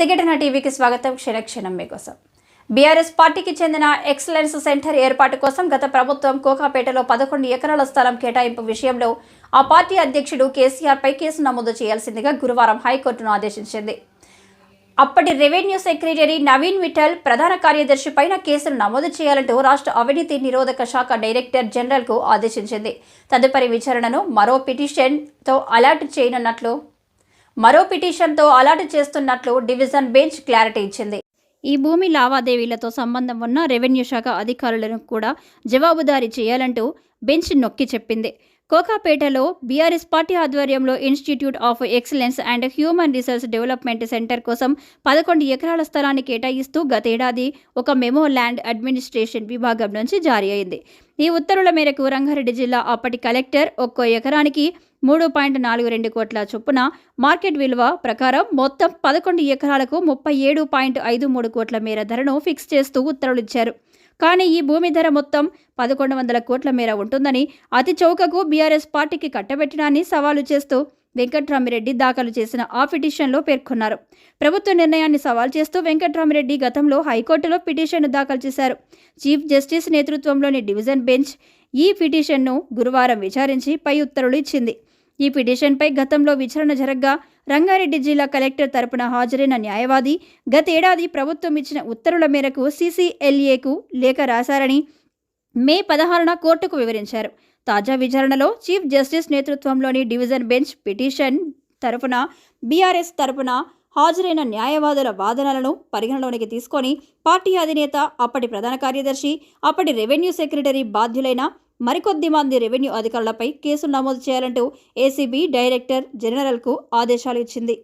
ప్రతిఘటన టీవీకి స్వాగతం. క్షణక్షణం మీకోసం. బీఆర్ఎస్ పార్టీకి చెందిన ఎక్సలెన్స్ సెంటర్ ఏర్పాటు కోసం గత ప్రభుత్వం కోకాపేటలో పదకొండు ఎకరాల స్థలం కేటాయింపు విషయంలో ఆ పార్టీ అధ్యక్షుడు కేసీఆర్పై కేసు నమోదు చేయాల్సిందిగా గురువారం హైకోర్టును ఆదేశించింది. అప్పటి రెవెన్యూ సెక్రటరీ నవీన్ విఠల్ ప్రధాన కార్యదర్శి పైన కేసును నమోదు చేయాలంటూ రాష్ట్ర అవినీతి నిరోధక శాఖ డైరెక్టర్ జనరల్కు ఆదేశించింది. తదుపరి విచారణను మరో పిటిషన్తో అలర్ట్ చేయనున్నట్లు మరో పిటిషన్తో అలాట్ చేస్తున్నట్లు డివిజన్ బెంచ్ క్లారిటీ ఇచ్చింది. ఈ భూమి లావాదేవీలతో సంబంధం ఉన్న రెవెన్యూ శాఖ అధికారులను కూడా జవాబుదారీ చేయాలంటూ బెంచ్ నొక్కి చెప్పింది. కోకాపేటలో బీఆర్ఎస్ పార్టీ ఆధ్వర్యంలో institute of excellence and human resource development centre కోసం పదకొండు ఎకరాల స్థలాన్ని కేటాయిస్తూ గతేడాది ఒక మెమో ల్యాండ్ అడ్మినిస్ట్రేషన్ విభాగం నుంచి జారీ అయింది. ఈ ఉత్తర్వుల మేరకు రంగారెడ్డి జిల్లా అప్పటి కలెక్టర్ ఒక్కో ఎకరానికి మూడు పాయింట్ నాలుగు రెండు కోట్ల చొప్పున మార్కెట్ విలువ ప్రకారం మొత్తం పదకొండు ఎకరాలకు ముప్పై ఏడు పాయింట్ ఐదు మూడు కోట్ల మేర ధరను ఫిక్స్ చేస్తూ ఉత్తర్వులు ఇచ్చారు కానీ ఈ భూమి ధర మొత్తం పదకొండు వందల కోట్ల మేర ఉంటుందని అతి చౌకకు బీఆర్ఎస్ పార్టీకి కట్టబెట్టడాన్ని సవాలు చేస్తూ వెంకట్రామిరెడ్డి దాఖలు చేసిన ఆ పిటిషన్లో పేర్కొన్నారు. ప్రభుత్వ నిర్ణయాన్ని సవాల్ చేస్తూ వెంకట్రామిరెడ్డి గతంలో హైకోర్టులో పిటిషన్ను దాఖలు చేశారు. చీఫ్ జస్టిస్ నేతృత్వంలోని డివిజన్ బెంచ్ ఈ పిటిషన్ను గురువారం విచారించి పై ఉత్తర్వులు ఇచ్చింది. ఈ పిటిషన్పై గతంలో విచారణ జరగ్గా రంగారెడ్డి జిల్లా కలెక్టర్ తరపున హాజరైన న్యాయవాది గతేడాది ప్రభుత్వం ఇచ్చిన ఉత్తర్వుల మేరకు సీసీఎల్ఏకు లేఖ రాశారని మే పదహారున కోర్టుకు వివరించారు. తాజా విచారణలో చీఫ్ జస్టిస్ నేతృత్వంలోని డివిజన్ బెంచ్ పిటిషన్ తరపున బీఆర్ఎస్ తరపున హాజరైన న్యాయవాదుల వాదనలను పరిగణలోనికి తీసుకొని పార్టీ అధినేత అప్పటి ప్రధాన కార్యదర్శి అప్పటి రెవెన్యూ సెక్రటరీ బాధ్యులైన మరికొద్ది మంది రెవెన్యూ అధికారులపై కేసు నమోదు చేయాలంటూ ఏసీబీ డైరెక్టర్ జనరల్కు ఆదేశాలు ఇచ్చింది.